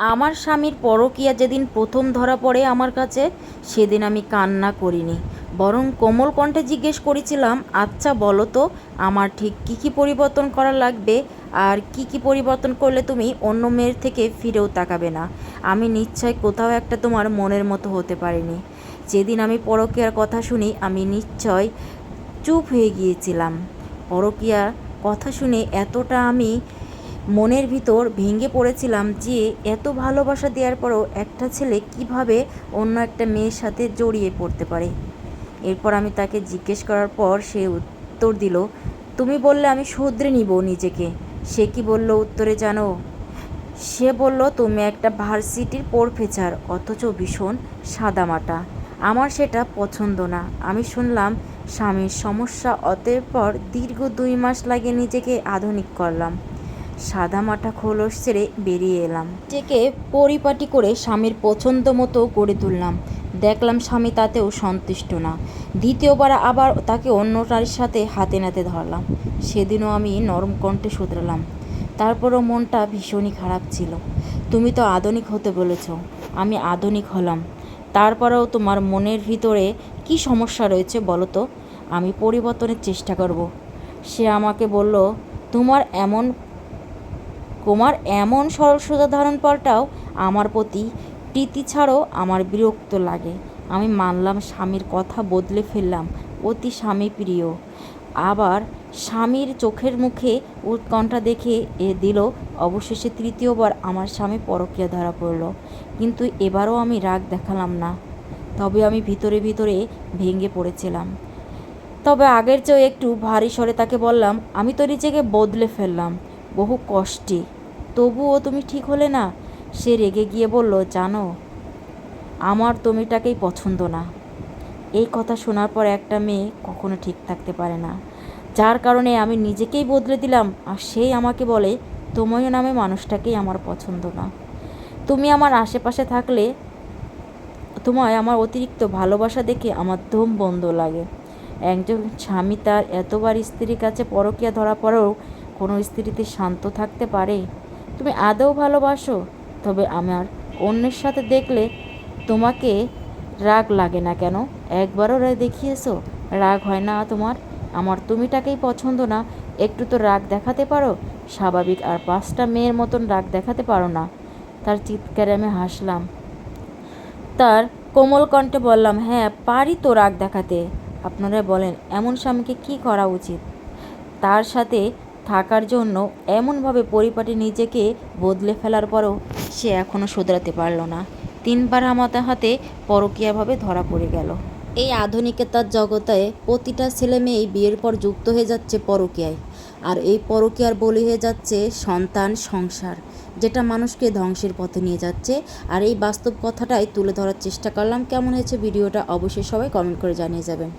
আমার স্বামীর পরকীয়া যেদিন প্রথম ধরা পড়ে আমার কাছে, সেদিন আমি কান্না করিনি। বরং কোমল কণ্ঠে জিজ্ঞেস করেছিলাম আচ্ছা বলো তো, আমার ঠিক কী কী পরিবর্তন করা লাগবে? আর কি কি পরিবর্তন করলে তুমি অন্য মেয়ের থেকে ফিরেও তাকাবে না? আমি নিশ্চয় কোথাও একটা তোমার মনের মতো হতে পারিনি। যেদিন আমি পরকীয়ার কথা শুনি, আমি নিশ্চয় চুপ হয়ে গিয়েছিলাম। পরকীয়ার কথা শুনে এতটা আমি মনের ভিতর ভেঙে পড়েছিলাম যে এত ভালোবাসা দেওয়ার পরও একটা ছেলে কীভাবে অন্য একটা মেয়ের সাথে জড়িয়ে পড়তে পারে? এরপর আমি তাকে জিজ্ঞেস করার পর সে উত্তর দিল, তুমি বললে আমি শুধরে নিব নিজেকে। সে কি বলল উত্তরে জানো? সে বলল, তুমি একটা ভার্সিটির প্রফেসর অথচ ভীষণ সাদামাটা। আমার সেটা পছন্দ না। আমি শুনলাম, স্বামীর সমস্যা অতঃপর দীর্ঘ দুই মাস লাগে নিজেকে আধুনিক করলাম। সাদামাটা খোলস ছেড়ে বেরিয়ে এলাম। নিজেকে পরিপাটি করে স্বামীর পছন্দ মতো গড়ে তুললাম। দেখলাম স্বামী তাতেও সন্তুষ্ট না। দ্বিতীয়বার আবার তাকে অন্য সাথে হাতে নাতে ধরলাম। সেদিনও আমি নরম কণ্ঠে শুধরালাম। তারপরও মনটা ভীষণই খারাপ ছিল। তুমি তো আধুনিক হতে বলেছ। আমি আধুনিক হলাম। তারপরেও তোমার মনের ভিতরে কি সমস্যা রয়েছে বলো তো? আমি পরিবর্তনের চেষ্টা করব। সে আমাকে বলল, তোমার এমন তোমার এমন সরল সোজা ধারণ পাল্টাও, আমার প্রতি প্রীতি ছাড়াও আমার বিরক্ত লাগে। আমি মানলাম স্বামীর কথা বদলে ফেললাম, অতি স্বামী প্রিয়। আবার স্বামীর চোখের মুখে উৎকণ্ঠা দেখে এ দিল, অবশেষে তৃতীয়বার আমার স্বামী পরকীয়া ধরা পড়ল। কিন্তু এবারও আমি রাগ দেখালাম না। তবে আমি ভিতরে ভিতরে ভেঙে পড়েছিলাম। তবে আগের চেয়েও একটু ভারী স্বরে তাকে বললাম, আমি তো নিজেকে বদলে ফেললাম। বহু কষ্টে। তবুও তুমি ঠিক হলে না? সে রেগে গিয়ে বলল, জানো, আমার তুমিটাকেই পছন্দ না। এই কথা শোনার পর একটা মেয়ে কখনো ঠিক থাকতে পারে না। যার কারণে আমি নিজেকেই বদলে দিলাম, আর সেই আমাকে বলে তোমায় নামে মানুষটাকেই আমার পছন্দ না। তুমি আমার আশেপাশে থাকলে তোমায় আমার অতিরিক্ত ভালোবাসা দেখে আমার ধুম বন্ধ লাগে। একজন স্বামী তার এতবার স্ত্রীর কাছে পরকিয়া ধরা পরেও কোনো স্ত্রীতে শান্ত থাকতে পারে? তুমি আদৌ ভালোবাসো? তবে আমার অন্যের সাথে দেখলে তোমাকে রাগ লাগে না কেন? একবারও দেখিয়েছো? রাগ হয় না তোমার? আমার তুমিটাকেই পছন্দ না। একটু তো রাগ দেখাতে পারো? স্বাভাবিক আর পাঁচটা মেয়ের মতন রাগ দেখাতে পারো না। তার চিৎকারে আমি হাসলাম। তার কোমল কণ্ঠে বললাম হ্যাঁ পারি তো রাগ দেখাতে। আপনারা বলেন, এমন স্বামীকে কি করা উচিত? তার সাথে থাকার জন্য এমনভাবে পরিপাটি নিজেকে বদলে ফেলার পরও সে এখনও শুধরাতে পারল না। তিনবার আমাদের হাতে পরকীয়াভাবে ধরা পড়ে গেল। এই আধুনিকতার জগতে প্রতিটা ছেলে মেয়েই বিয়ের পর যুক্ত হয়ে যাচ্ছে পরকীয়ায়। আর এই পরকীয়ার বলি হয়ে যাচ্ছে সন্তান সংসার, যেটা মানুষকে ধ্বংসের পথে নিয়ে যাচ্ছে। আর এই বাস্তব কথাটাই তুলে ধরার চেষ্টা করলাম। কেমন হয়েছে ভিডিওটা অবশ্যই সবাই কমেন্ট করে জানিয়ে যাবেন।